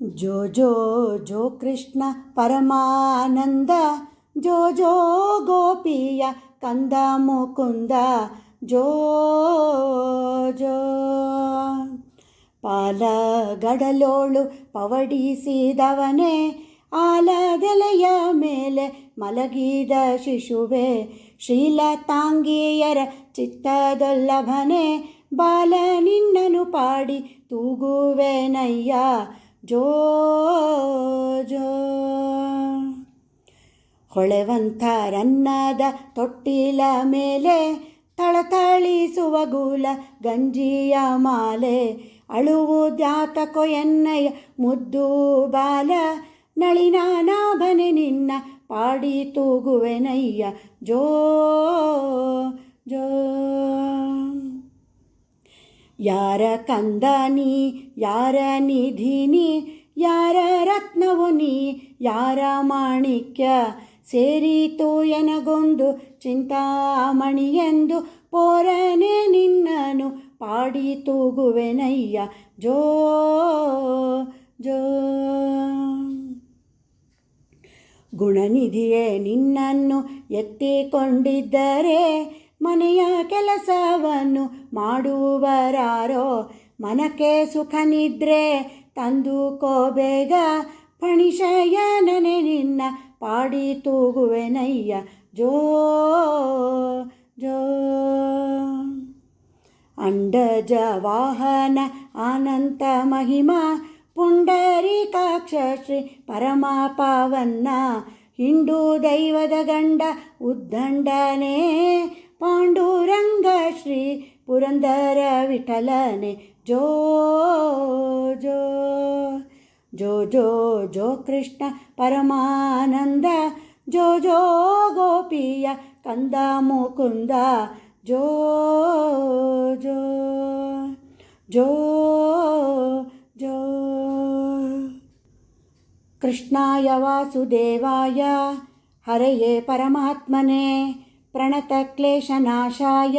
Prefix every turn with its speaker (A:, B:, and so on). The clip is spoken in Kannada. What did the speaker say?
A: ಜೋ ಜೋ ಜೋ ಕೃಷ್ಣ ಪರಮಾನಂದ, ಜೋ ಜೋ ಗೋಪಿಯ ಕಂದ ಮುಕುಂದ, ಜೋ ಜೋ ಪಾಲಗಡಲೋಳು ಪವಡಿಸಿದವನೇ ಆಲದೆಲೆಯ ಮೇಲೆ ಮಲಗಿದ ಶಿಶುವೆ ಶ್ರೀಲತಾಂಗಿಯರ ಚಿತ್ತದೊಲ್ಲಭನೆ, ಬಾಲ ನಿನ್ನನು ಪಾಡಿ ತೂಗುವೆನಯ್ಯ ಜೋ ಜೋ. ಹೊಳೆವಂತರನ್ನದ ತೊಟ್ಟಿಲ ಮೇಲೆ ತಳತಳಿಸುವ ಗುಲ ಗಂಜಿಯ ಮಾಲೆ ಅಳುವುದ್ಯಾತಕೊ ಎನ್ನಯ್ಯ ಮುದ್ದು ಬಾಲ ನಳಿನಾನಾಭನೆ ನಿನ್ನ ಪಾಡಿ ತೂಗುವೆನಯ್ಯ ಜೋ ಜೋ ಯಾರ ಕಂದನಿ, ಯಾರ ನಿಧಿನಿ, ಯಾರ ರತ್ನವು ನೀ ಯಾರ ಮಾಣಿಕ್ಯ? ಸೇರಿತು ಎನಗೊಂದು ಚಿಂತಾಮಣಿಯೆಂದು ಪೋರನೆ ನಿನ್ನನು ಪಾಡಿ ತೂಗುವೆನಯ್ಯ. ಜೋ ಜೋ. ಗುಣನಿಧಿಯೇ, ನಿನ್ನನ್ನು ಎತ್ತಿಕೊಂಡಿದ್ದರೆ ಮನೆಯ ಕೆಲಸವನ್ನು ಮಾಡುವರಾರೋ, ಮನಕ್ಕೆ ಸುಖ ನಿದ್ರೆ ತಂದುಕೋ ಬೇಗ. ಪಣಿಶಯನನೆ ನಿನ್ನ ಪಾಡಿ ತೂಗುವೆನಯ್ಯ. ಜೋ ಜೋ. ಅಂಡಜ ವಾಹನ ಅನಂತ ಮಹಿಮಾ ಪುಂಡರೀಕಾಕ್ಷ ಶ್ರೀ ಪರಮ ಪಾವನ್ನ. ಹಿಂಡು ದೈವದ ಗಂಡ ಉದ್ದಂಡನೆ पुरन्दर विठलने जो जो जो जो जो कृष्ण परमानन्द जो जो गोपीय कन्द मुकुन्द जो जो जो जो। कृष्णाय वासुदेवाय हरये परमात्मने प्रणतक्लेशनाशाय